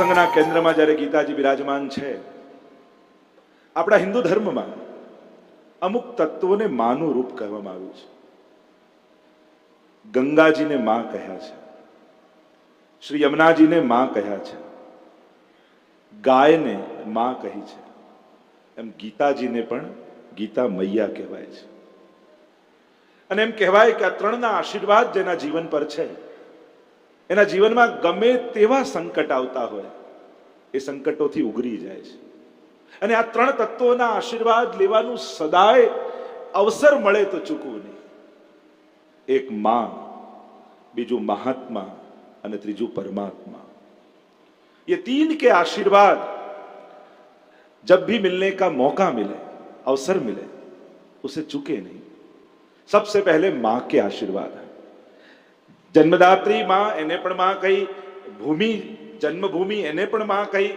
સત્સંગના કેન્દ્રમાં જ્યારે ગીતાજી બિરાજમાન છે, આપણા હિન્દુ ધર્મમાં અમુક તત્વોને માનું રૂપ કહેવામાં આવ્યું છે. ગંગાજીને માં કહ્યા છે. શ્રી યમુનાજીને માં કહ્યા છે. ગાયને માં કહી છે. એમ ગીતાજીને પણ ગીતા મૈયા કહેવાય છે. અને એમ કહેવાય કે આ ત્રણના આશીર્વાદ જેના જીવન પર છે, એના જીવનમાં ગમે તેવા સંકટ આવતા હોય એ સંકટોથી ઉઘરી જાય છે. અને આ ત્રણ તત્વોના આશીર્વાદ લેવાનું સદાય અવસર મળે તો ચૂકવું નહીં. એક માં, બીજું મહાત્મા અને ત્રીજું પરમાત્મા. એ તીન કે આશીર્વાદ જબ ભી મિલને કા મોકા मिले અવસર મિલે, ઉસે ચૂકે નહીં. સબસે પહેલે मां કે આશીર્વાદ है જન્મદાત્રી માં, એને પણ માં કહી, ભૂમિ જન્મભૂમિ એને પણ માં કહી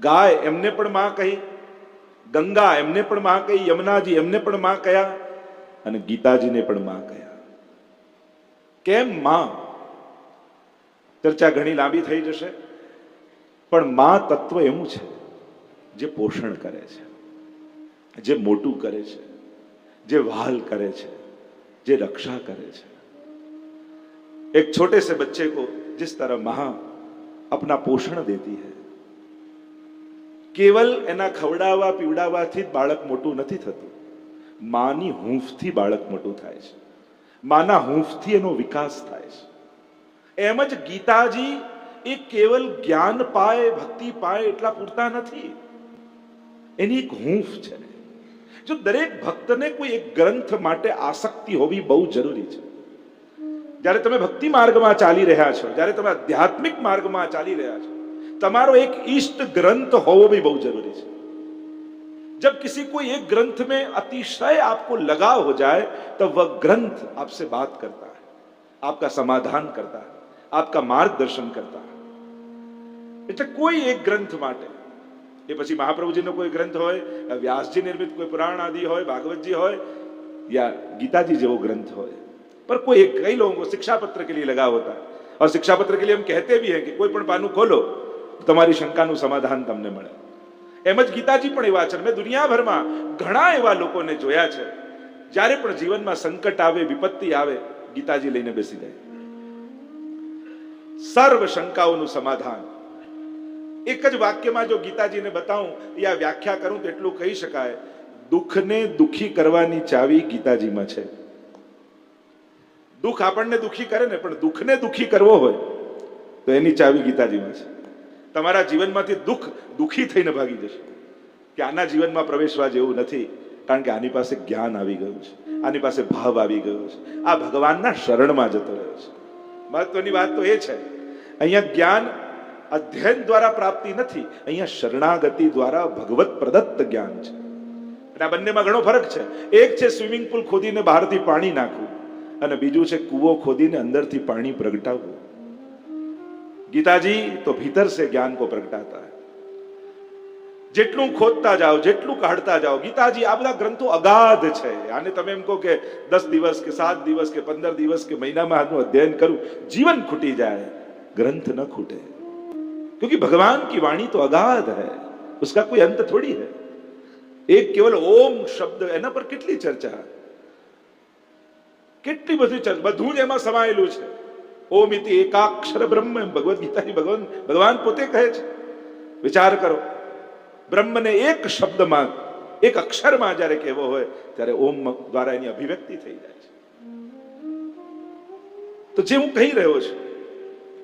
ગાય એમને પણ માં કહી ગંગા એમને પણ માં કહી યમુનાજી એમને પણ માં કહ્યા અને ગીતાજીને પણ માં કહ્યા કેમ માં ચર્ચા ઘણી લાંબી થઈ જશે પણ માં તત્વ એવું છે જે પોષણ કરે છે જે મોટું કરે છે જે વહાલ કરે છે જે रक्षा करे છે एक छोटे से बच्चे को जिस तरह मां अपना पोषण देती है કેવલ એના ખવડાવવા પીવડાવવાથી જ બાળક મોટું નથી થતું માની હૂંફથી બાળક મોટું થાય છે માના હૂંફથી એનો વિકાસ થાય છે એમ જ ગીતાજી એ કેવલ જ્ઞાન પાય ભક્તિ પાય એટલા પૂરતા નથી એની એક હૂંફ છે જો દરેક ભક્તને કોઈ એક ગ્રંથ માટે આસક્તિ હોવી બહુ જરૂરી છે જ્યારે તમે ભક્તિ માર્ગમાં ચાલી રહ્યા છો જ્યારે તમે આધ્યાત્મિક માર્ગમાં ચાલી રહ્યા છો તમારો એક इष्ट ग्रंथ होवो भी बहुत जरूरी है जब किसी को एक ग्रंथ में अतिशय आपको लगाव हो जाए तो वह ग्रंथ आपसे बात करता है आपका समाधान करता है आपका मार्गदर्शन करता है એટલે કોઈ એક ગ્રંથ માટે એ પછી મહાપ્રભુજીનો કોઈ ગ્રંથ હોય વ્યાસજી નિર્મિત કોઈ પુરાણ આદि હોય भागवत હોય या गीता जी જેવો ગ્રંથ હોય पर कोई एक कई लोगों को शिक्षा पत्र के लिए लगा होता है और शिक्षा पत्र के लिए हम कहते भी हैं कि कोई પણ પાનું ખોલો તો તમારી શંકાનું સમાધાન તમને મળે એમ જ ગીતાજી પણ એવા છે મેં દુનિયાભરમાં ઘણા એવા લોકોને જોયા છે જ્યારે પણ જીવનમાં સંકટ આવે વિપત્તિ આવે ગીતાજી લઈને બેસી જાય સર્વ શંકાઓનું સમાધાન એક જ વાક્યમાં જો ગીતાજીને બતાવું યા વ્યાખ્યા કરું તો એટલું કહી શકાય દુઃખને દુખી કરવાની ચાવી ગીતાજીમાં છે દુઃખ આપણને દુઃખી કરે ને, પણ દુઃખને દુઃખી કરવો હોય, તો એની ચાવી ગીતાજીમાં છે. તમારા જીવનમાંથી દુઃખ દુઃખી થઈને ભાગી જશે. કે આના જીવનમાં પ્રવેશવા જેવું નથી, કારણ કે આની પાસે જ્ઞાન આવી ગયું છે. આની પાસે ભાવ આવી ગયો છે. આ ભગવાનના શરણમાં જતો રહ્યો છે. મહત્વની વાત તો એ છે, અહીંયા જ્ઞાન અધ્યયન દ્વારા પ્રાપ્તિ નથી, અહીંયા શરણાગતિ દ્વારા ભગવત પ્રદત્ત જ્ઞાન છે. અને આ બંનેમાં ઘણો ફરક છે. એક છે સ્વિમિંગ પુલ ખોદીને બહારથી પાણી નાખવું. અને બીજું છે કૂવો ખોદીને અંદરથી પાણી પ્રગટાવવું ગીતાજી તો ભીતર સે જ્ઞાન કો પ્રગટાતા હૈ જેટલું ખોદતા જાઓ જેટલું કાઢતા જાઓ ગીતાજી આ બધા ગ્રંથો અગાધ છે આને તમે એમ કહો કે દસ દિવસ કે સાત દિવસ કે પંદર દિવસ કે મહિનામાં આનું અધ્યયન કરું જીવન ખૂટી જાય ગ્રંથ ન ખૂટે क्योंकि ભગવાન કી વાણી તો અગાધ હૈ ઉસકા કોઈ અંત થોડી હૈ એક કેવલ ઓમ શબ્દ એના પર કેટલી ચર્ચા હૈ કેટલી બધી ચર્ચા, બધું જ એમાં સમાયેલું છે. ઓમ ઇતિ એકાક્ષર બ્રહ્મ એમ ભગવદ્ ગીતાની ભગવાન ભગવાન પોતે કહે છે. વિચાર કરો, બ્રહ્મને એક શબ્દમાં, એક અક્ષરમાં જ્યારે કહેવો હોય, ત્યારે ઓમ દ્વારા એની અભિવ્યક્તિ થઈ જાય છે. તો જે હું કહી રહ્યો છું,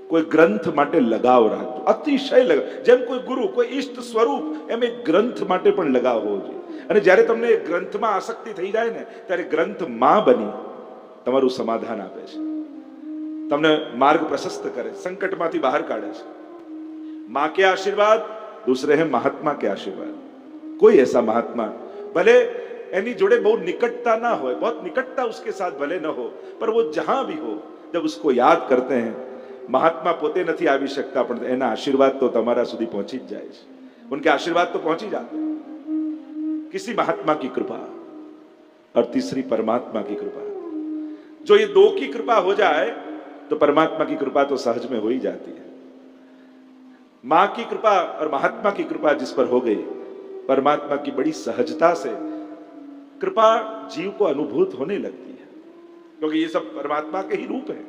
કોઈ ગ્રંથ માટે લગાવ રાખજો. અતિશય લગાવ. જેમ કોઈ ગુરુ, કોઈ ઈષ્ટ સ્વરૂપ, એમ એક ગ્રંથ માટે પણ લગાવ હોવો જોઈએ. અને જ્યારે તમને ગ્રંથમાં આસક્તિ થઈ જાય ને, ત્યારે ગ્રંથમાં બની તમારું સમાધાન આપે છે તમને માર્ગ પ્રશસ્ત કરે સંકટમાંથી બહાર કાઢે છે माँ के आशीर्वाद दूसरे हैं महात्मा के आशीर्वाद कोई ऐसा महात्मा भले एनी जोड़े बहुत निकटता ना हो बहुत निकटता उसके साथ भले न हो पर वो जहां भी हो जब उसको याद करते हैं महात्मा पोते નથી આવી શકતા પણ એના આશીર્વાદ તો તમારા સુધી પહોંચી જ જાય છે उनके आशीर्वाद तो पहुंच ही जाते हैं किसी महात्मा की कृपा और तीसरी परमात्मा की कृपा जो ये दो की कृपा हो जाए तो परमात्मा की कृपा तो सहज में हो ही जाती है माँ की कृपा और महात्मा की कृपा जिस पर हो गई परमात्मा की बड़ी सहजता से कृपा जीव को अनुभूत होने लगती है क्योंकि ये सब परमात्मा के ही रूप है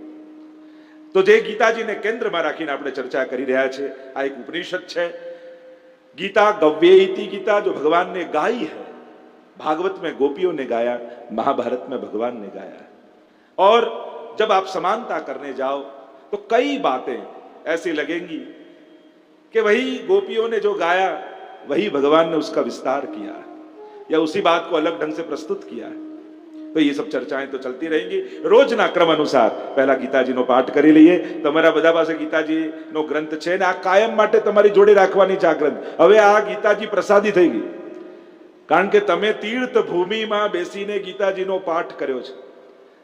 તો જે ગીતાજીને કેન્દ્રમાં રાખીને આપણે ચર્ચા કરી રહ્યા છે આ એક ઉપનિષદ છે गीता गव्येति गीता जो भगवान ने गाई है भागवत में गोपियों ने गाया महाभारत में भगवान ने गाया और जब आप समानता करने जाओ, तो कई बातें ऐसी लगेंगी कि वही गोपियों ने जो गाया, वही भगवान ने उसका विस्तार किया है, या उसी बात को अलग ढंग से प्रस्तुत किया है। તો એ સબ ચર્ચાએ તો ચલતી રહેંગી રોજના ક્રમ અનુસાર પહેલા ગીતાજીનો પાઠ કરી લઈએ તમારા બધા પાસે ગીતાજીનો ગ્રંથ છે ને આ કાયમ માટે તમારી જોડે રાખવાની છે આ ગ્રંથ હવે આ ગીતાજી પ્રસાદી થઈ ગઈ કારણ કે તમે તીર્થ ભૂમિમાં બેસીને ગીતાજીનો પાઠ કર્યો છે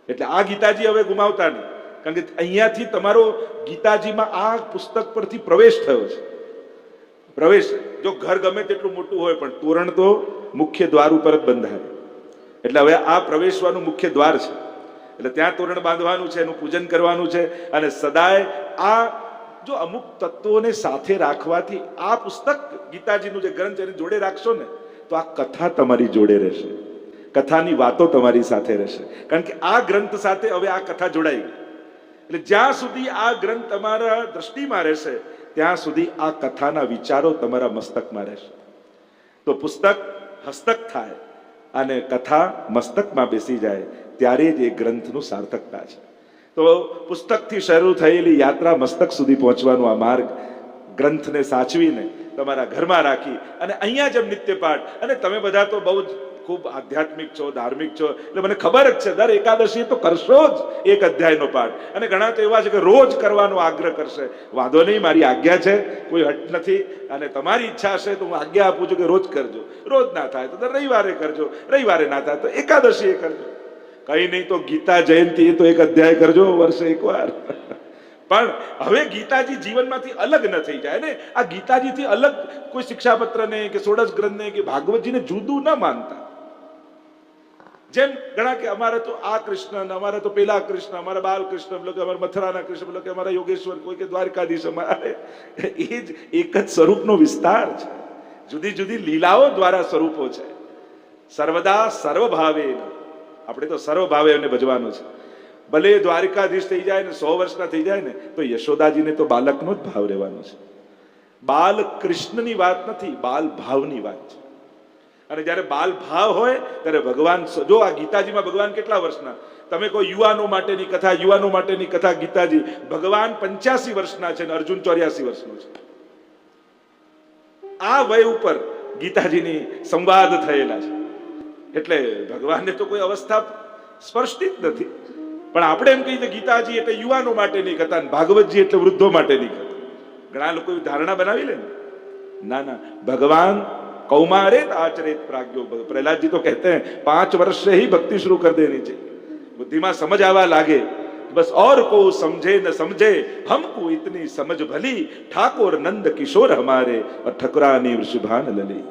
એટલે આ ગીતાજી હવે ગુમાવતા નહીં. કારણ કે અહીંયાથી તમારો ગીતાજીમાં આ પુસ્તક પરથી પ્રવેશ થયો છે. પ્રવેશ. જો ઘર ગમે તેટલું મોટું હોય પણ તોરણ તો મુખ્ય દ્વાર ઉપર જ બંધાય એટલે હવે આ પ્રવેશવાનું મુખ્ય દ્વાર છે. એટલે ત્યાં તોરણ બાંધવાનું છે, એનું પૂજન કરવાનું છે અને સદાય આ જો અમુક તત્વોને સાથે રાખવાથી આ પુસ્તક ગીતાજીનું જે ગ્રંથ એને જોડે રાખશો ને, તો આ કથા તમારી જોડે રહેશે. કથાની વાતો તમારી સાથે રહેશે. કારણ કે આ ગ્રંથ સાથે હવે આ કથા જોડાઈ ગઈ. એટલે જ્યાં સુધી આ ગ્રંથ તમારા દ્રષ્ટિમાં રહેશે, ત્યાં સુધી આ કથાના વિચારો તમારા મસ્તકમાં રહેશે. તો પુસ્તક હસ્તક થાય અને કથા મસ્તકમાં બેસી જાય, ત્યારે જ એ ગ્રંથનું સાર્થકતા છે. તો પુસ્તકથી શરૂ થયેલી યાત્રા મસ્તક સુધી પહોંચવાનો આ માર્ગ ગ્રંથને સાચવીને તમારા ઘરમાં રાખી અને અહીંયા જેમ નિત્ય પાઠ અને તમે બધા તો બહુ જ ખૂબ આધ્યાત્મિક છો, ધાર્મિક છો. એટલે મને ખબર જ છે, દર એકાદશી તો કરશો જ એક અધ્યાયનો પાઠ. અને ઘણા તો એવા છે કે રોજ કરવાનો આગ્રહ કરશે. વાંધો નહીં, મારી આજ્ઞા છે, કોઈ હટ નથી. અને તમારી ઈચ્છા હશે તો હું આજ્ઞા આપું છું કે રોજ કરજો. રોજ ના થાય તો રવિવારે કરજો. રવિવારે ના થાય તો એકાદશી એ કરજો. કઈ નહીં તો ગીતા જયંતિ તો એક અધ્યાય કરજો વર્ષે એકવાર. પણ હવે ગીતાજી જીવનમાંથી અલગ ન થઈ જાય ને? આ ગીતાજીથી અલગ કોઈ શિક્ષાપત્રને કે સોડસ ગ્રંથને કે ભાગવતજીને જુદું ન માનતા. જેમ ઘણા કે અમારે તો આ કૃષ્ણ અમારે તો પેલા કૃષ્ણ, અમારા બાલકૃષ્ણ એટલે કે અમારા મથરાના કૃષ્ણ એટલે કે અમારા યોગેશ્વર, કોઈ કે દ્વારકાધીશ અમારે. એ જ એક જ સ્વરૂપનો વિસ્તાર છે. જુદી જુદી લીલાઓ દ્વારા સ્વરૂપો છે. સર્વદા સર્વભાવે આપણે તો સર્વભાવે એને ભજવાનું છે. ભલે દ્વારકાધીશ થઈ જાય ને, સો વર્ષના થઈ જાય ને, તો યશોદાજીને તો બાલકનો જ ભાવ રહેવાનો છે. બાલ કૃષ્ણની વાત નથી, બાલ ભાવની વાત છે. અને જ્યારે બાલ ભાવ હોય, ત્યારે ભગવાન જો આ ગીતાજીમાં ભગવાન કેટલા વર્ષના? તમે કોઈ યુવાનો માટેની કથા, યુવાનો માટેની કથા ગીતાજી, ભગવાન પંચ્યાસી વર્ષના છે અને અર્જુન ચોર્યાસી વર્ષનો છે. આ વય ઉપર ગીતાજીની સંવાદ થયેલા છે. એટલે ભગવાનને તો કોઈ અવસ્થા સ્પર્શતી જ નથી. પણ આપણે એમ કહીએ ગીતાજી એટલે યુવાનો માટેની કથા ભાગવતજી એટલે વૃદ્ધો માટેની કથા. ઘણા લોકો ધારણા બનાવી લે ના ના. ભગવાન कौमारेत आचरित प्राज्ञो प्रहलाद जी तो कहते हैं, पाँच वर्ष से ही भक्ति शुरू कर देनी चाहिए। बुद्धिमा समझ आवा लागे, बस और को समझे न समझे, हमको इतनी समझ भली, ठाकुर नंद किशोर हमारे और ठकुरानी वृषभान लली।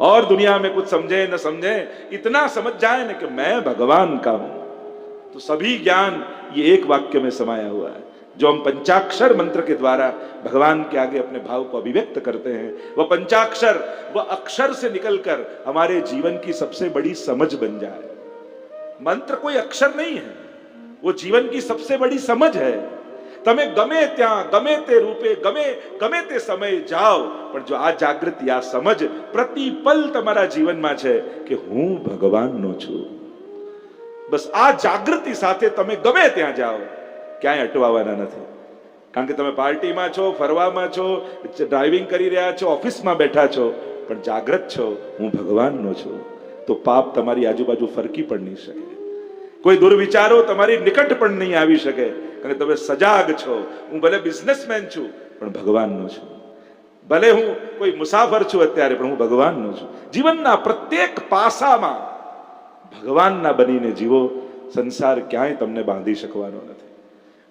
और दुनिया में कुछ समझे न समझे, इतना समझ जाए न कि मैं भगवान का हूँ। तो सभी ज्ञान ये एक वाक्य में समाया हुआ है। जो हम पंचाक्षर मंत्र के द्वारा भगवान के आगे अपने भाव को अभिव्यक्त करते हैं वह पंचाक्षर वह अक्षर से निकलकर हमारे जीवन की सबसे बड़ी समझ बन जाए मंत्र कोई अक्षर नहीं है वो जीवन की सबसे बड़ी समझ है તમે ગમે ત્યાં ગમે તે રૂપે ગમે ગમે તે સમયે જાઓ પણ જો આ જાગૃતિ આ સમજ પ્રતિપલ તમારા જીવનમાં છે કે હું ભગવાનનો છું બસ આ જાગૃતિ સાથે તમે ગમે ત્યાં જાઓ ક્યાંય અટવાવાના નથી. કારણ કે તમે પાર્ટીમાં છો, ફરવામાં છો ડ્રાઇવિંગ કરી રહ્યા છો, ઓફિસમાં બેઠા છો, પણ જાગ્રત છો, હું ભગવાનનો છું. તો પાપ તમારી આજુબાજુ ફરકી પણ નહીં શકે. કોઈ દુર્વિચારો તમારી નિકટ પણ નહીં આવી શકે. કારણ કે તમે સજાગ છો. હું ભલે બિઝનેસમેન છું, પણ ભગવાનનો છું. ભલે હું કોઈ મુસાફર છું અત્યારે, પણ હું ભગવાનનો છું. જીવનના પ્રત્યેક પાસામાં ભગવાનના બનીને જીવો, સંસાર ક્યાંય તમને બાંધી શકવાનો નથી.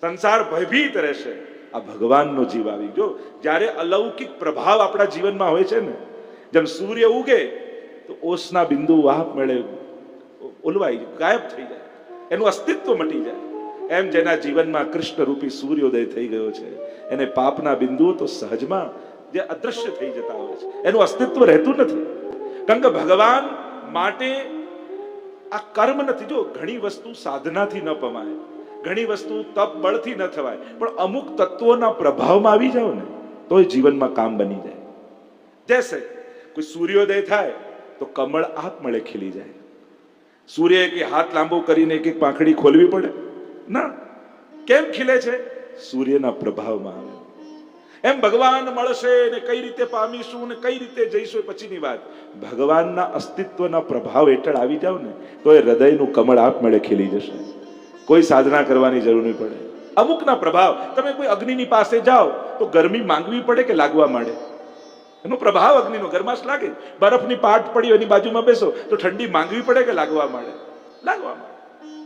સંસાર ભયભીત રહેશે. આ ભગવાનનો જીવ આવી જો જ્યારે અલૌકિક પ્રભાવ આપણા જીવનમાં હોય છે ને, જેમ સૂર્ય ઉગે, તો ઓસના બિંદુ વાહ મળે ઓલવાઈ ગાયબ થઈ જાય. એનું અસ્તિત્વ મટી જાય. એમ જેના જીવનમાં કૃષ્ણ રૂપી સૂર્યોદય થઈ ગયો છે. એને પાપના બિંદુઓ તો સહજમાં જે અદૃશ્ય થઈ જતા હોય છે. એનું અસ્તિત્વ રહેતું નથી. કારણ કે ભગવાન માટે આ કર્મ નથી. જો ઘણી વસ્તુ સાધનાથી ન પમાય ઘણી વસ્તુ તપ બળથી ન થવાય, પણ અમુક તત્વોના પ્રભાવમાં આવી જાવ ને તો એ જીવનમાં કામ બની જાય. જૈસે, કોઈ સૂર્યોદય થાય, તો કમળ આપમળે ખીલી જાય. સૂર્ય એક હાથ લાંબો કરીને એક એક પાંખડી ખોલવી પડે. ના, કેમ ખીલે છે? સૂર્યના પ્રભાવમાં આવે. એમ ભગવાન મળશે ને કઈ રીતે પામીશું ને કઈ રીતે જઈશું એ પછીની વાત. ભગવાનના અસ્તિત્વના પ્રભાવ હેઠળ આવી જાવ ને, તો એ હૃદયનું કમળ આપમેળે ખીલી જશે. કોઈ સાધના કરવાની જરૂર નહીં પડે અમુકના પ્રભાવ તમે કોઈ અગ્નિની પાસે જાઓ તો ગરમી માંગવી પડે કે લાગવા માંડે એનો પ્રભાવ અગ્નિનો ગરમાશ લાગે બરફની પાટ પડી હોય એની બાજુમાં બેસો તો ઠંડી માંગવી પડે કે લાગવા માંડે લાગવા માંડે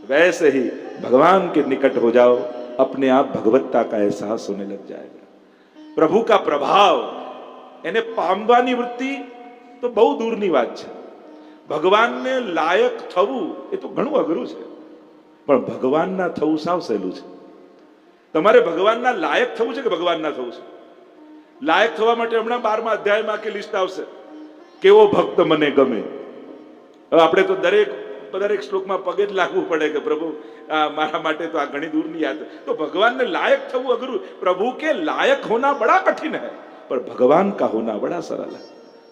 वैसे ही भगवान के निकट हो जाओ अपने आप भगवत्ता का एहसास होने लग जाएगा प्रभु का प्रभाव એને પામવાની વૃત્તિ તો બહુ દૂરની વાત છે ભગવાનને લાયક થવું એ તો ઘણું અઘરું છે પણ ભગવાનના થવું સાવ સહેલું છે. તમારે ભગવાનના લાયક થવું છે કે ભગવાનના થવું છે? લાયક થવા માટે હમણાં બારમા અધ્યાયમાં કે લિસ્ટ આવશે. કેવો ભક્ત મને ગમે? હવે આપણે તો દરેક દરેક શ્લોકમાં પગે જ લાગવું પડે કે પ્રભુ, આ મારા માટે તો આ ઘણી દૂરની યાદ. તો ભગવાનને લાયક થવું અઘરું. પ્રભુ કે લાયક હોના બડા કઠિન હે. પણ ભગવાન કા હોના બડા સરળ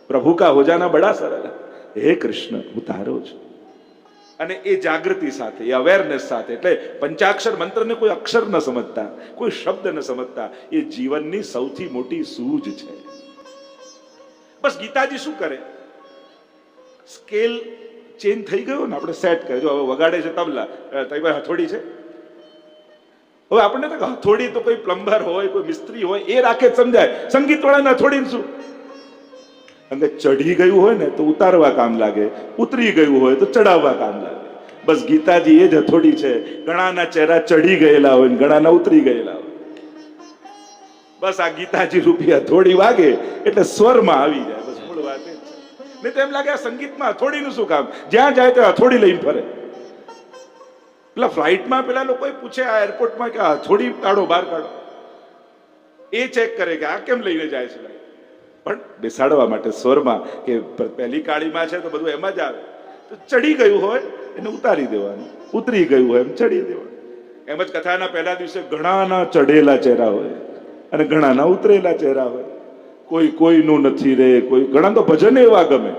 પ્રભુ કા હોજાના બડા સરળ હે કૃષ્ણ, હું તારો છું. અને એ જાગૃતિ સાથે, એ અવેરનેસ સાથે. એટલે પંચાક્ષર મંત્રને કોઈ અક્ષર ન સમજતા, કોઈ શબ્દ ન સમજતા, એ જીવનની સૌથી મોટી સૂઝ છે. બસ ગીતાજી શું કરે? સ્કેલ ચેન્જ થઈ ગયો ને, આપણે સેટ કરે. જો હવે વગાડે છે તબલા તઈ ભાઈ હથોડી છે? હવે આપણને તો હથોડી તો કોઈ પ્લમ્બર હોય, કોઈ મિસ્ત્રી હોય, એ રાખે જ સમજાય. સંગીત વાળાને હથોડીને શું? કે ચઢી ગયું હોય ને તો ઉતારવા કામ લાગે, ઉતરી ગયું હોય તો ચડાવવા કામ લાગે. બસ ગીતાજી એ જ હથોડી છે, ઘણાના ચહેરા ચઢી ગયેલા હોય ને ઘણાના ઉતરી ગયેલા હોય. બસ આ ગીતાજી રૂપી હથોડી વાગે એટલે સ્વરમાં આવી જાય, બસ મૂળ વાત નહીં તો એમ લાગે આ સંગીતમાં હથોડીનું શું કામ? જ્યાં જાય ત્યાં હથોડી લઈને ફરે. પેલા ફ્લાઇટમાં પેલા લોકોએ પૂછે આ એરપોર્ટમાં કે હથોડી કાઢો, બહાર કાઢો. એ ચેક કરે કે આ કેમ લઈને જાય છે ભાઈ પણ બેસાડવા માટે સ્વરમાં કે પહેલી કાળીમાં છે તો બધું એમાં જ આવે. તો ચડી ગયું હોય એને ઉતારી દેવાનું. ઉતરી ગયું હોય એમ ચડી દેવાનું. એમ જ કથાના પહેલા દિવસે ઘણાના ચઢેલા ચહેરા હોય અને ઘણાના ઉતરેલા ચહેરા હોય. કોઈ કોઈનું નથી રે, કોઈ, ઘણા તો ભજન એવા ગમે.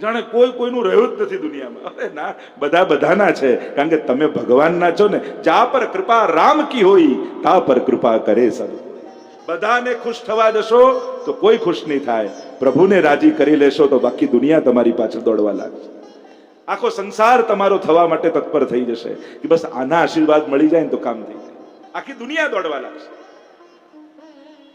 જાણે કોઈ કોઈનું રહ્યું જ નથી દુનિયામાં. અરે ના, બધા બધાના છે. કારણ કે તમે ભગવાનના છો ને જા પર કૃપા રામ કી હોય તા પર કૃપા કરે સબ બધાને ખુશ થવા જશો તો કોઈ ખુશ નહીં થાય. પ્રભુને રાજી કરી લેશો તો બાકી દુનિયા તમારી પાછળ દોડવા લાગશે. આખો સંસાર તમારો થવા માટે તત્પર થઈ જશે. કે બસ આના આશીર્વાદ મળી જાય ને તો કામ થઈ જાય. આખી દુનિયા દોડવા લાગશે.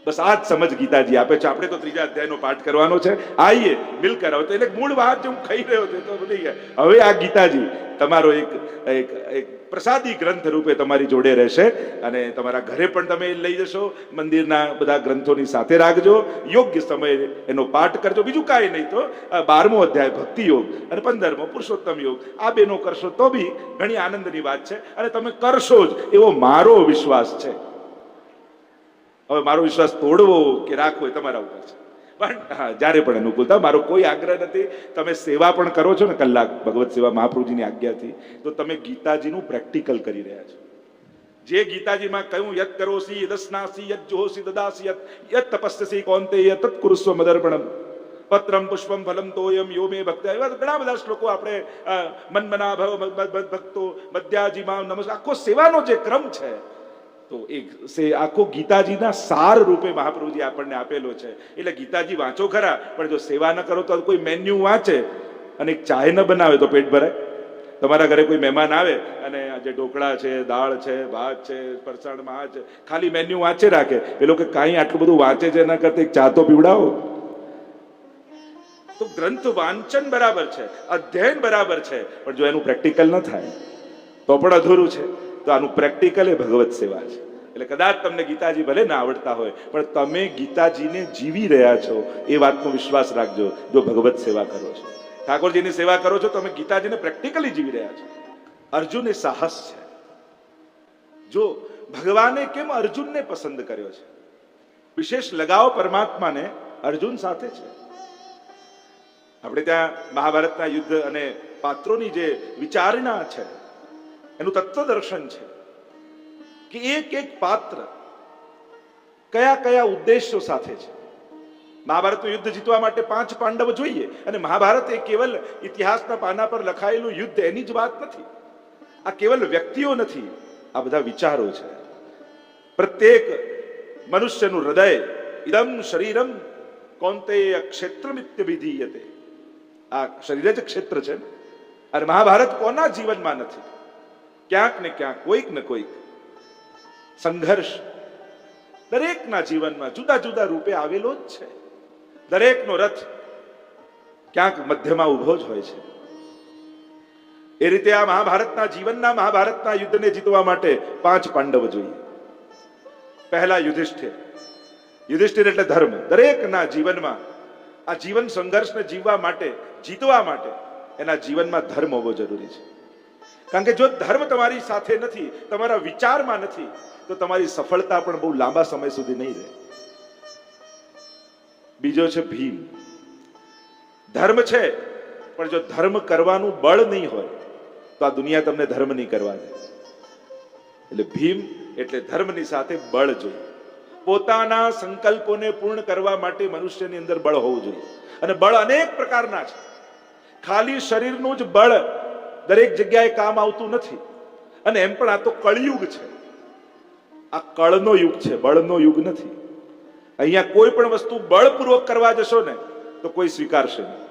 બસ આ જ સમજ ગીતાજી આપે છે. આપણે તો ત્રીજા અધ્યાયનો પાઠ કરવાનો છે. આઈએ, મિલ કરાવો. એટલે મૂળ વાત જે હું ખાઈ રહ્યો હતો તો ભૂલી ગયા. હવે આ ગીતાજી, તમારો એક એક એક પ્રસાદી ગ્રંથ રૂપે તમારી જોડે રહેશે અને તમારા ઘરે પણ તમે લઈ જશો. મંદિરના બધા ગ્રંથોની સાથે રાખજો. યોગ્ય સમયે એનો પાઠ કરજો. બીજું કાંઈ નહીં તો બારમો અધ્યાય ભક્તિ યોગ અને પંદરમો પુરુષોત્તમ યોગ. આ બેનો કરશો તો બી ઘણી આનંદની વાત છે અને તમે કરશો જ એવો મારો વિશ્વાસ છે. હવે મારો વિશ્વાસ તોડવો કે રાખવો એ તમારા ઉપર છે. પણ હા, જ્યારે પણ અનુકૂળતા મારો કોઈ આગ્રહ નથી. તમે સેવા પણ કરો છો ને કલાક ભગવત સેવા મહાપ્રભુજીની આજ્ઞાથી તો તમે ગીતાજીનું પ્રેક્ટિકલ કરી રહ્યા છો. જે ગીતાજીમાં કહ્યું યત કરોસી દસનાસી યત જોહોસી દદાસી યત યત તપસ્યસી કોંતે યત કુરુસ્વ મદર્પણમ પત્રમ પુષ્પમ ફલમ તોયમ યો મે ભક્ત. એવા ઘણા બધા શ્લોકો આપણે મન મન્મના ભવ ભક્તો મધ્યાજીમાં નમસ્કાર. આખો સેવાનો જે ક્રમ છે તો એક સે આખો ગીતાજીના સાર રૂપે મહાપ્રભુજી આપણને આપેલો છે. એટલે ગીતાજી વાંચો ખરા, પણ જો સેવા ન કરો તો કોઈ મેન્યુ વાંચે અને ચાય ન બનાવે તો પેટ ભરાય. તમારા ઘરે કોઈ મહેમાન આવે અને આજે ઢોકળા છે, દાળ છે, ભાત છે ફરસાણમાં છે, ખાલી મેન્યુ વાંચે રાખે. એ લોકો કાંઈ આટલું બધું વાંચે છે એના કરતા એક ચા તો પીવડાવો. તો ગ્રંથ વાંચન બરાબર છે, અધ્યયન બરાબર છે, પણ જો એનું પ્રેક્ટિકલ ન થાય, તો પણ અધૂરું છે. તો આનું પ્રેક્ટિકલ એ ભગવત સેવા છે. એટલે કદાચ તમને ગીતાજી ભલે ના આવડતા હોય, પણ તમે ગીતાજીને જીવી રહ્યા છો એ વાતનો વિશ્વાસ રાખજો, જો ભગવત સેવા કરો છો. ઠાકોરજીની સેવા કરો છો તમે ગીતાજીને પ્રેક્ટિકલી જીવી રહ્યા છો. અર્જુન એ સાહસ છે. જો ભગવાને કેમ અર્જુનને પસંદ કર્યો છે? વિશેષ લગાવ પરમાત્માને અર્જુન સાથે છે. આપણે ત્યાં મહાભારતના યુદ્ધ અને પાત્રોની જે વિચારણા છે એનું તત્વદર્શન છે કે એક એક પાત્ર કયા કયા ઉદ્દેશ્યો સાથે છે. મહાભારતનું યુદ્ધ જીતવા માટે પાંચ પાંડવ જોઈએ અને મહાભારત એ કેવલ ઇતિહાસના પાના પર લખાયેલું યુદ્ધ એની જ વાત નથી. આ કેવલ વ્યક્તિઓ નથી, આ બધા વિચારો છે. પ્રત્યેક મનુષ્યનું હૃદય ઇદમ શરીરમ કોંતે ક્ષેત્રમિત્ય વિધીયતે. આ શરીર જ ક્ષેત્ર છે અને મહાભારત કોના જીવનમાં નથી? ક્યાંક ને ક્યાંક, કોઈક ને કોઈક સંઘર્ષ દરેકના જીવનમાં જુદા જુદા રૂપે આવેલો જ છે. દરેકનો રથ ક્યાંક મધ્યમાં ઊભો જ હોય છે. એ રીતે આ મહાભારતના જીવનના મહાભારતના યુદ્ધને જીતવા માટે પાંચ પાંડવ જોઈએ. પહેલા યુધિષ્ઠિર. યુધિષ્ઠિર એટલે ધર્મ. દરેકના જીવનમાં આ જીવન સંઘર્ષને જીવવા માટે, જીતવા માટે એના જીવનમાં ધર્મ હોવો જરૂરી છે. કારણ કે જો ધર્મ તમારી સાથે નથી, તમારા વિચારમાં નથી, તો તમારી સફળતા પણ બહુ લાંબા સમય સુધી નહીં રહે. બીજો છે ભીમ. ધર્મ છે, પણ જો ધર્મ કરવાનું બળ નહીં હોય, તો આ દુનિયા તમને ધર્મ નહીં કરવા દે. એટલે ભીમ એટલે ધર્મની સાથે બળ જોઈએ. પોતાના સંકલ્પોને પૂર્ણ કરવા માટે મનુષ્યની અંદર બળ હોવું જોઈએ. અને બળ અનેક પ્રકારના છે. ખાલી શરીરનું જ બળ દરેક જગ્યાએ કામ આવતું નથી. અને એમ પણ આ તો કળિયુગ છે. આ કળનો યુગ છે, બળનો યુગ નથી. અહીંયા કોઈ પણ વસ્તુ બળપૂર્વક કરવા જશો ને, તો કોઈ સ્વીકારશે નહીં.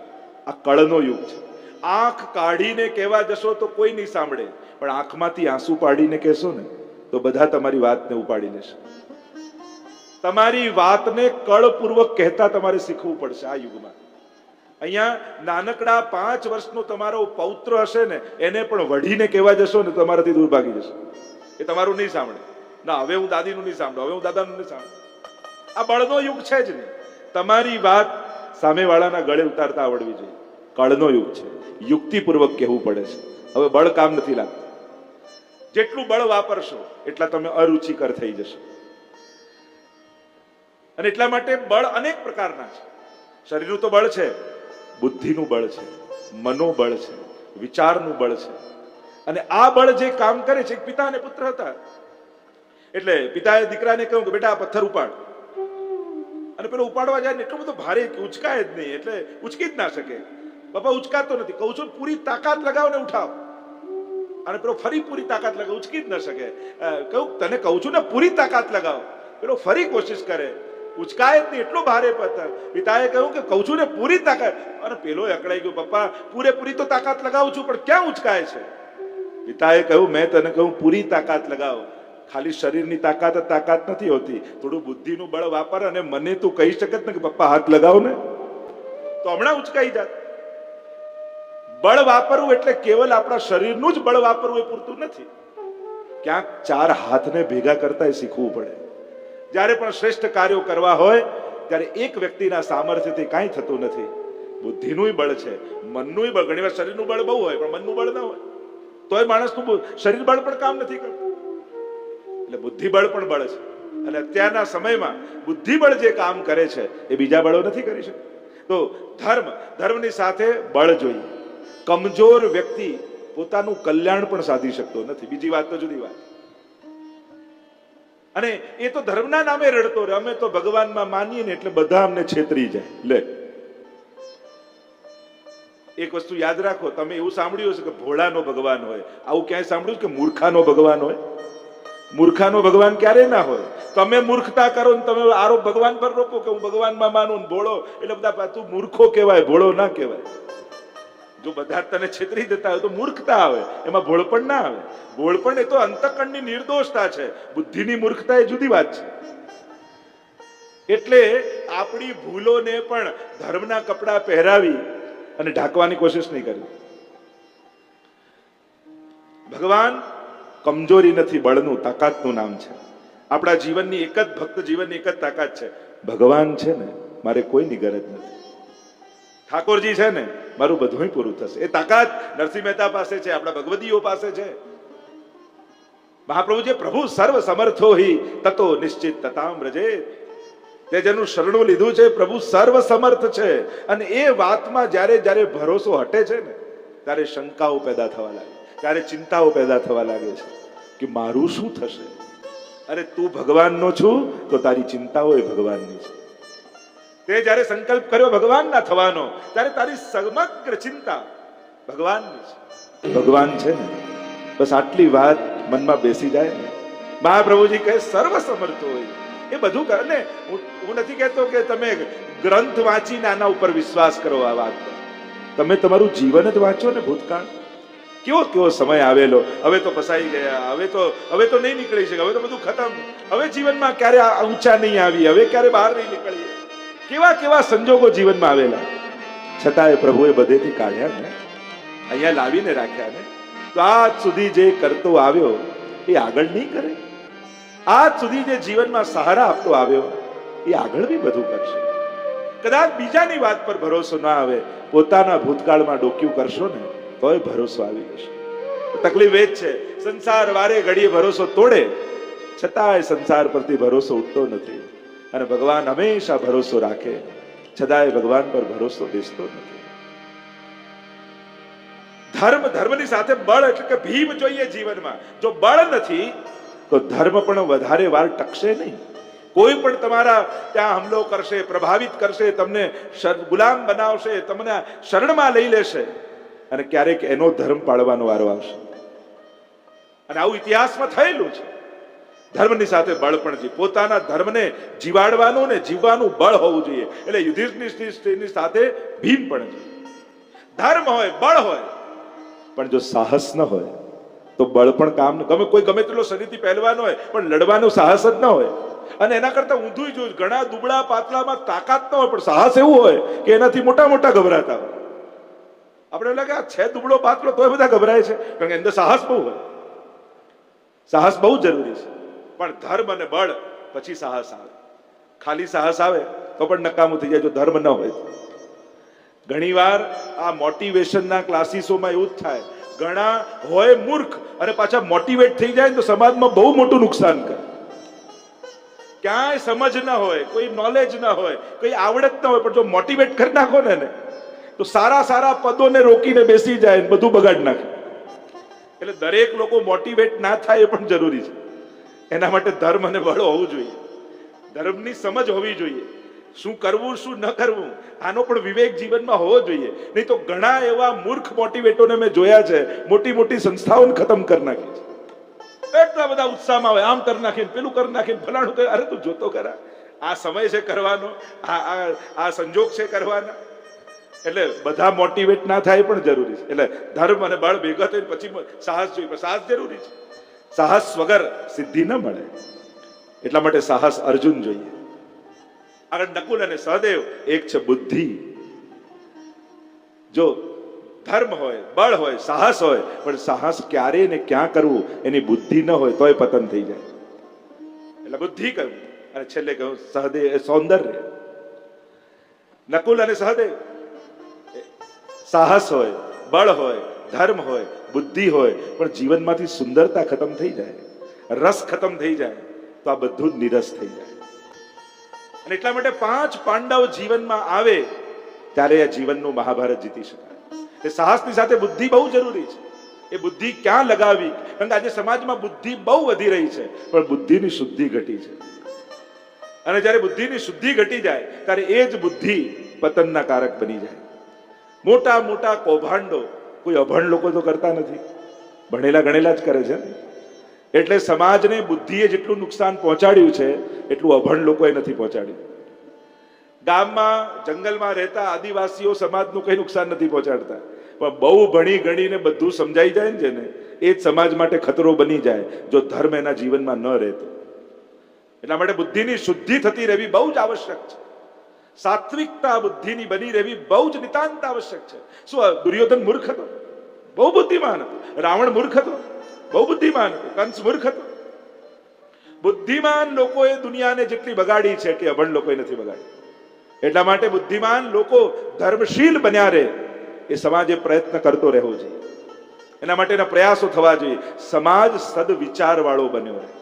આ કળનો યુગ છે. આંખ કાઢીને કહેવા જશો તો કોઈ નહીં સાંભળે, પણ આંખમાંથી આંસુ પાડીને કહેશો ને, તો બધા તમારી વાતને ઉપાડી લેશે. તમારી વાતને કળપૂર્વક કહેતા તમારે શીખવું પડશે આ યુગમાં. અહીંયા નાનકડા પાંચ વર્ષનો તમારો પૌત્ર હશે ને, એને પણ વઢીને કહેવા જશો ને, તમારાથી દૂર ભાગી જશે. એ તમારું નહીં સાંભળે. ના, હવે હું દાદીનું નહીં સાંભળો, હવે હું દાદાનું નહીં સાંભળું. આ બળનો યુગ છે જ નહીં. તમારી વાત સામેવાળાના ગળે ઉતારતા આવડવી જોઈએ. કળનો યુગ છે. યુક્તિપૂર્વક કહેવું પડે છે. હવે બળ કામ નથી લાગતું. જેટલું બળ વાપરશો, એટલા તમે અરુચિકર થઈ જશો. અને એટલા માટે બળ અનેક પ્રકારના છે. શરીરનું તો બળ છે. બુદ્ધિનું બળ છે મનોબળ છે, વિચારનું બળ છે. અને આ બળ જે કામ કરે છે પિતા અને પુત્ર હતા. એટલે પિતાએ દીકરાને કહ્યું કે બેટા આ પથ્થર ઉપાડ. અને પેલો ઉપાડવા જાય ને એટલો બધો ભારે ઉચકાય જ નહીં, એટલે ઉચકી જ ના શકે. બાપા, ઉચકાતો નથી. કહું છું, પૂરી તાકાત લગાવ ને ઉઠાવ. અને પેલો ફરી પૂરી તાકાત લગાવ, ઉચકી જ ન શકે. કહું, તને કહું છું ને, પૂરી તાકાત લગાવ. પેલો ફરી કોશિશ કરે. ઉચકાય જ નહીં એટલો ભારે પથ્થર પિતાએ કહ્યું કે કહું છું ને, પૂરી તાકાત. અને પેલો અકળાઈ ગયો, પપ્પા, પૂરેપૂરી તો તાકાત લગાવું છું, પણ ક્યાં ઉચકાય છે? પિતાએ કહ્યું, મેં તને કહ્યું, પૂરી તાકાત લગાવો. ખાલી શરીરની તાકાત તાકાત નથી હોતી. થોડું બુદ્ધિનું બળ વાપર અને મને તું કહી શકત ને કે, પપ્પા, હાથ લગાવ ને. તો હમણાં ઉચકાઈ જાત. બળ વાપરવું એટલે કેવલ આપણા શરીરનું જ બળ વાપરવું એ પૂરતું નથી. ક્યાંક ચાર હાથને ભેગા કરતા શીખવું પડે. જ્યારે પણ શ્રેષ્ઠ કાર્યો કરવા હોય, ત્યારે એક વ્યક્તિના સામર્થ્યથી કાંઈ થતું નથી. બુદ્ધિનું બળ છે. મનનું બળ. ઘણી વાર શરીરનું બળ બહુ હોય, પણ મનનું બળ ના હોય. તોય માણસનું શરીર બળ પણ કામ નથી કરતું. એટલે બુદ્ધિબળ પણ બળ છે. અને અત્યારના સમયમાં બુદ્ધિબળ જે કામ કરે છે, એ બીજા બળો નથી કરી શકતા. તો ધર્મ, ધર્મની સાથે બળ જોઈએ. કમજોર વ્યક્તિ પોતાનું કલ્યાણ પણ સાધી શકતો નથી. બીજી વાત તો જુદી વાત. અને એ તો ધર્મના નામે રડતો રહે અમે તો ભગવાનમાં માનીએ ને એટલે બધા અમને છેતરી જાય. લે. એક વસ્તુ યાદ રાખો, તમે એવું સાંભળ્યું હશે કે ભોળાનો ભગવાન હોય. આવું ક્યાંય સાંભળ્યું કે મૂર્ખાનો ભગવાન હોય? મૂર્ખાનો ભગવાન ક્યારે ના હોય. તમે મૂર્ખતા કરો ને તમે આરોપ ભગવાન પર રોકો કે હું ભગવાનમાં માનું ભોળો. એટલે બધા તું મૂર્ખો કહેવાય, ભોળો ના કહેવાય. જો બધા તને છેતરી દેતા હોય તો મૂર્ખતા આવે, એમાં ભોળપણ ના આવે. ભોળપણ એ તો અંતકણની નિર્દોષતા છે, બુદ્ધિની મૂર્ખતા એ જુદી વાત છે. એટલે આપણી ભૂલોને પણ ધર્મના કપડાં પહેરાવી અને ઢાંકવાની કોશિશ નહીં કરવી. ભગવાન કમજોરી નથી, બળનું, તાકાતનું નામ છે. આપણા જીવનની એક જ ભક્ત જીવનની એક જ તાકાત છે. ભગવાન છે ને, મારે કોઈની ગરજ નથી. ઠાકોરજી છે ને મારું બધું પૂરું થશે. એ તાકાત નરસિંહ મહેતા પાસે છે, આપણા ભગવદીઓ પાસે છે. મહાપ્રભુ જે પ્રભુ સર્વ સમર્થો હિ, તતો નિશ્ચિત તતામ રજે તે જેનું શરણું લીધું છે, પ્રભુ સર્વ સમર્થ છે. અને એ વાતમાં જ્યારે જ્યારે ભરોસો હટે છે ને, ત્યારે શંકાઓ પેદા થવા લાગે. ત્યારે ચિંતાઓ પેદા થવા લાગે છે કે મારું શું થશે? અરે તું ભગવાનનો છું, તો તારી ચિંતાઓ એ ભગવાનની છે. તે જ્યારે સંકલ્પ કર્યો ભગવાનના થવાનો, ત્યારે તારી સમગ્ર ચિંતા ભગવાનની છે. ભગવાન છે ને, બસ આટલી વાત મનમાં બેસી જાય ને. મહાપ્રભુજી કહે સર્વ સમર્થ હોય. એ બધું કરે ને, હું નથી કહેતો કે તમે ગ્રંથ વાંચીને આના ઉપર વિશ્વાસ કરો આ વાત પર. તમે તમારું જીવન જ વાંચો ને ભૂતકાળ. કેવો કેવો સમય આવેલો. હવે તો ફસાઈ ગયા, હવે તો હવે તો નહીં નીકળી શકે હવે તો બધું ખતમ. હવે જીવનમાં ક્યારે ઊંચા નહીં આવી, હવે ક્યારે બહાર નહીં નીકળીએ. કેવા કેવા સંજોગો જીવનમાં આવેલા? છતાંય પ્રભુએ બધેથી કાઢ્યા ને, અહીંયા લાવીને રાખ્યા ને, તો આજ સુધી જે કરતો આવ્યો, એ આગળ નહીં કરે? આજ સુધી જે જીવનમાં સહારા આપતો આવ્યો, એ આગળ બી બધું કરશે. કદાચ બીજાની વાત પર ભરોસો ના આવે, પોતાના ભૂતકાળમાં ડોક્યું કરશો ને, તોય ભરોસો આવી જશે. તકલીફ એ જ છે, સંસાર વારે ઘડીએ ભરોસો તોડે, છતાંય સંસાર પરથી ભરોસો ઉઠતો નથી. અને ભગવાન હંમેશા ભરોસો રાખે. છતાંય ભગવાન પર ભરોસો બેસતો નથી. ધર્મ ધર્મની સાથે બળ એટલે કે ભીમ જોઈએ જીવનમાં. જો બળ નથી, તો ધર્મ પણ વધારે વાર ટકશે નહીં. કોઈ પણ તમારા ત્યાં હમલો કરશે, પ્રભાવિત કરશે, તમને ગુલામ બનાવશે, તમને શરણમાં લઈ લેશે. અને ક્યારેક એનો ધર્મ પાળવાનો વારો આવશે. અને આવું ઇતિહાસમાં થયેલું છે. ધર્મની સાથે બળ પણ છે. પોતાના ધર્મને જીવાડવાનું ને જીવવાનું બળ હોવું જોઈએ. એટલે યુધિષ્ઠિરની સાથે ભીમ પણ ધર્મ હોય, બળ હોય, પણ જો સાહસ ન હોય, તો બળ પણ કામ ગમે કોઈ ગમે તેટલો શરીરથી પહેલવાનો હોય, પણ લડવાનું સાહસ જ ન હોય. અને એના કરતા ઊંધું જોયું ઘણા દુબળા પાતળામાં તાકાત ન હોય, પણ સાહસ એવું હોય કે એનાથી મોટા મોટા ગભરાતા હોય. આપણે લાગે, આ છે દુબળો પાતળો, તોય બધા ગભરાય છે. કારણ કે અંદર સાહસ બહુ હોય. સાહસ બહુ જરૂરી છે. પણ ધર્મ અને બળ પછી સાહસ આવે. ખાલી સાહસ આવે તો પણ નકામું થઈ જાય જો ધર્મ ન હોય ઘણીવાર આ મોટિવેશનના ક્લાસીસોમાં એવું જ થાય. ઘણા હોય મૂર્ખ અને પાછા મોટિવેટ થઈ જાય તો સમાજમાં બહુ મોટું નુકસાન કરે. ક્યાંય સમજ ન હોય, કોઈ નોલેજ ન હોય, કોઈ આવડત ન હોય, પણ જો મોટિવેટ કરી નાખો ને તો સારા સારા પદોને રોકીને બેસી જાય બધું બગાડી નાખે. એટલે દરેક લોકો મોટિવેટ ના થાય એ પણ જરૂરી છે. એના માટે ધર્મ અને બળ હોવું જોઈએ. ધર્મની સમજ હોવી જોઈએ. શું કરવું, શું ન કરવું, આનો પણ વિવેક જીવનમાં હોવો જોઈએ. નહીં તો ઘણા એવા મૂર્ખ મોટિવેટોને મેં જોયા છે, મોટી મોટી સંસ્થાઓને ખતમ કરી નાખી છે. એટલા બધા ઉત્સાહમાં આવે, આમ કરી નાખીને, પેલું કરી નાખીને, ફલાણું કરે, અરે તું જોતો કરા આ સમય છે કરવાનો, આ આ આ સંજોગ છે કરવાના. એટલે બધા મોટિવેટ ના થાય પણ જરૂરી છે. એટલે ધર્મ અને બળ ભેગા થઈને પછી સાહસ જોઈએ, પણ સાહસ જરૂરી છે. સાહસ વગર સિદ્ધિ ન મળે. એટલા માટે સાહસ અર્જુન જોઈએ. આગળ નકુલ અને સહદેવ, એક છે બુદ્ધિ. જો ધર્મ હોય, બળ હોય, સાહસ હોય, પણ સાહસ ક્યારે ને ક્યાં કરવું? એની બુદ્ધિ ન હોય, તોય પતન થઈ જાય. એટલે બુદ્ધિ કહ્યું. અને છેલ્લે કહ્યું સહદેવ એ સૌંદર્ય. નકુલ અને સહદેવ સાહસ હોય, બળ હોય, ધર્મ હોય બુદ્ધિ હોય, પણ જીવનમાંથી સુંદરતા ખતમ થઈ જાય, રસ ખતમ થઈ જાય, તો આ બધું જ નિરસ થઈ જાય. અને એટલા માટે પાંચ પાંડવ જીવનમાં આવે, ત્યારે આ જીવનનું મહાભારત જીતી શકાય. એ સાહસની સાથે બુદ્ધિ બહુ જરૂરી છે. એ બુદ્ધિ ક્યાં લગાવી કારણ કે આજે સમાજમાં બુદ્ધિ બહુ વધી રહી છે, પણ બુદ્ધિની શુદ્ધિ ઘટી છે. અને જ્યારે બુદ્ધિની શુદ્ધિ ઘટી જાય, ત્યારે એ જ બુદ્ધિ પતનના કારક બની જાય. મોટા મોટા કૌભાંડો કોઈ અભણ લોકો તો કરતા નથી. ભણેલા ગણેલા જ કરે છે. એટલે સમાજને બુદ્ધિએ જેટલું નુકસાન પહોંચાડ્યું છે, એટલું અભણ લોકોએ નથી પહોંચાડ્યું. ગામમાં, જંગલમાં રહેતા આદિવાસીઓ સમાજનું કઈ નુકસાન નથી પહોંચાડતા. પણ બહુ ભણી ગણીને બધું સમજાઈ જાય ને જેને, એ જ સમાજ માટે ખતરો બની જાય, જો ધર્મ એના જીવનમાં ન રહેતો. એટલા માટે બુદ્ધિની શુદ્ધિ થતી રહેવી બહુ જ આવશ્યક છે. સાત્વિકતા બુદ્ધિની બની રહેવી બહુ જ નિતાંત આવશ્યક છે. શું દુર્યોધન મૂર્ખ હતો? બહુ બુદ્ધિમાન હતો. રાવણ મૂર્ખ હતો? બહુ બુદ્ધિમાન હતો. કંસ મૂર્ખ હતો? બુદ્ધિમાન લોકોએ દુનિયાને જેટલી બગાડી છે એટલી અભણ લોકોએ નથી બગાડી. એટલા માટે બુદ્ધિમાન લોકો ધર્મશીલ બન્યા રહે. એ સમાજે પ્રયત્ન કરતો રહેવો જોઈએ. એના માટેના પ્રયાસો થવા જોઈએ. સમાજ સદવિચારવાળો બન્યો રહે.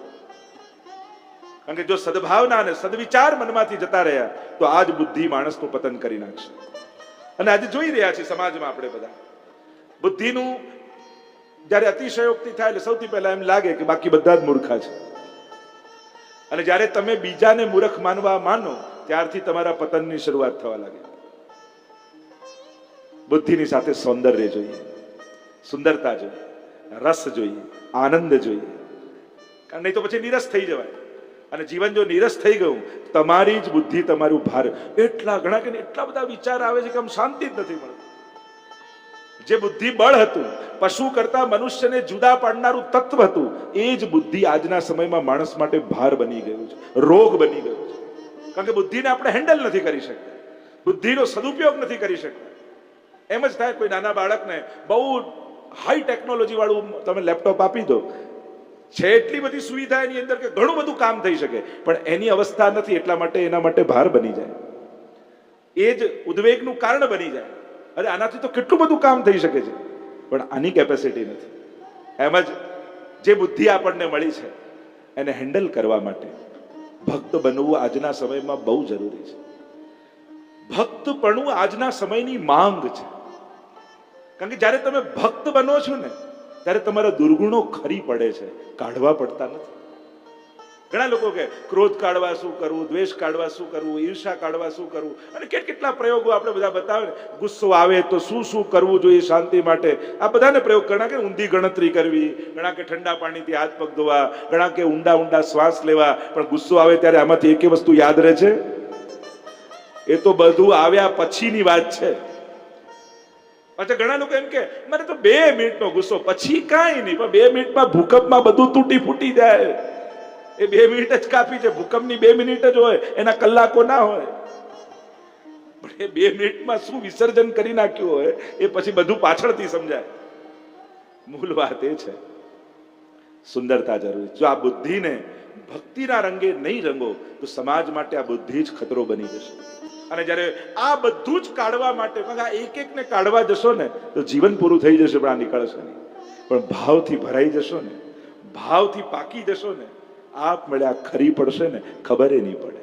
કારણ કે જો સદભાવના અને સદવિચાર મનમાંથી જતા રહ્યા, તો આ જ બુદ્ધિ માણસનું પતન કરી નાખશે. અને આજે જોઈ રહ્યા છીએ સમાજમાં આપણે બધા. બુદ્ધિનું જ્યારે અતિશયોક્તિ થાય એટલે સૌથી પહેલા એમ લાગે કે બાકી બધા જ મૂર્ખા છે. અને જ્યારે તમે બીજાને મૂર્ખ માનવા માનો, ત્યારથી તમારા પતનની શરૂઆત થવા લાગે. બુદ્ધિની સાથે સૌંદર્ય જોઈએ, સુંદરતા જોઈએ, રસ જોઈએ, આનંદ જોઈએ. કારણ નહીં તો પછી નિરસ થઈ જવાય. અને જીવન જો નિરસ થઈ ગયું, તમારી જ બુદ્ધિ તમારું ભાર એટલા ઘણા કે એટલા બધા વિચાર આવે છે કે આમ શાંતિ જ નથી મળતી. જે બુદ્ધિ બળ હતું, પશુ કરતા મનુષ્યને જુદા પાડનારું તત્વ હતું, એ જ બુદ્ધિ આજના સમયમાં માણસ માટે ભાર બની ગયું છે, રોગ બની ગયું છે. કારણ કે બુદ્ધિને આપણે હેન્ડલ નથી કરી શકતા. બુદ્ધિનો સદુપયોગ નથી કરી શકતા. એમ જ થાય કોઈ નાના બાળકને બહુ હાઈ ટેકનોલોજી વાળું તમે લેપટોપ આપી દો છે એટલી બધી સુવિધા એની અંદર કે ઘણું બધું કામ થઈ શકે. પણ એની અવસ્થા નથી, એટલા માટે એના માટે ભાર બની જાય. એ જ ઉદ્વેગનું કારણ બની જાય. અરે આનાથી તો કેટલું બધું કામ થઈ શકે છે. પણ આની કેપેસિટી નથી. એમ જ જે બુદ્ધિ આપણને મળી છે, એને હેન્ડલ કરવા માટે ભક્ત બનવું આજના સમયમાં બહુ જરૂરી છે. ભક્તપણું આજના સમયની માંગ છે. કારણ કે જ્યારે તમે ભક્ત બનો છો ને ત્યારે તમારા દુર્ગુણો ખરી પડે છે. કાઢવા પડતા નથી. ઘણા લોકો કે ક્રોધ કાઢવા શું કરવું, દ્વેષ કાઢવા શું કરવું, ઈર્ષા કાઢવા શું કરવું? અને કેટ કેટલા પ્રયોગો આપણે બધા બતાવે ને ગુસ્સો આવે તો શું શું કરવું જોઈએ શાંતિ માટે? આ બધાને પ્રયોગ ઘણા કે ઊંધી ગણતરી કરવી, ઘણા કે ઠંડા પાણીથી હાથ પગ ધોવા ઘણા કે ઊંડા ઊંડા શ્વાસ લેવા. પણ ગુસ્સો આવે ત્યારે આમાંથી એકે વસ્તુ યાદ રહે છે? એ તો બધું આવ્યા પછીની વાત છે. અચ્છા, ઘણા લોકો એમ કે મને તો બે મિનિટનો ગુસ્સો, પછી કાંઈ નહીં, પણ બે મિનિટમાં ભૂકંપમાં બધું તૂટી ફૂટી જાય. એ બે મિનિટ જ કાફી છે, ભૂકંપની બે મિનિટ જ હોય, એના કલાકો ના હોય. પણ એ બે મિનિટમાં શું વિસર્જન કરી નાખ્યું હોય, એ પછી બધું પાછળથી સમજાય. મૂળ વાત એ છે. સુંદરતા જરૂરી. જો આ બુદ્ધિને ભક્તિના રંગે નહીં રંગો, તો સમાજ માટે આ બુદ્ધિ જ ખતરો બની જશે. અને જ્યારે આ બધું જ કાઢવા માટે આ એક એકને કાઢવા જશો ને, તો જીવન પૂરું થઈ જશે, પણ આ નીકળશે નહીં. પણ ભાવથી ભરાઈ જશો ને, ભાવથી પાકી જશો ને, આપ મળ્યા ખરી પડશે ને, ખબર નહીં પડે.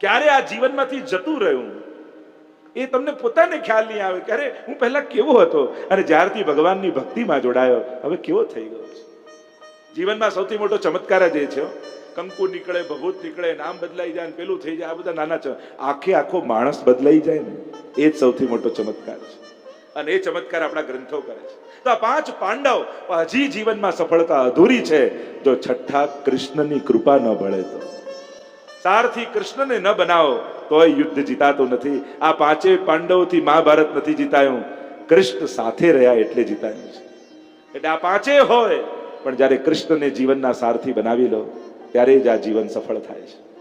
ક્યારે આ જીવનમાંથી જતું રહ્યું? એ તમને પોતાને ખ્યાલ નહીં આવે કે અરે, હું પહેલા કેવો હતો? અને જ્યારથી ભગવાનની ભક્તિમાં જોડાયો, હવે કેવો થઈ ગયો છે? જીવનમાં સૌથી મોટો ચમત્કાર જ એ છે. કંકુ નીકળે, ભભૂત નીકળે, નામ બદલાઈ જાય પેલું થઈ જાય, આ બધા નાના આખે આખો માણસ બદલાઈ જાય ને, એ જ સૌથી મોટો ચમત્કાર છે. અને એ ચમત્કાર આપણા ગ્રંથો કરે છે. તો આ પાંચ પાંડવ હજી જીવનમાં સફળતા અધૂરી છે. જો છઠ્ઠા કૃષ્ણની કૃપા ન ભળે તો. સારથી કૃષ્ણને ન બનાવો, તોય યુદ્ધ જીતાતું નથી. આ પાંચે પાંડવોથી મહાભારત નથી જીતાયું. કૃષ્ણ સાથે રહ્યા એટલે જીતાયું છે. એટલે આ પાંચે હોય, પણ જ્યારે કૃષ્ણને જીવનના સારથી બનાવી લો ત્યારે જ આ જીવન સફળ થાય છે.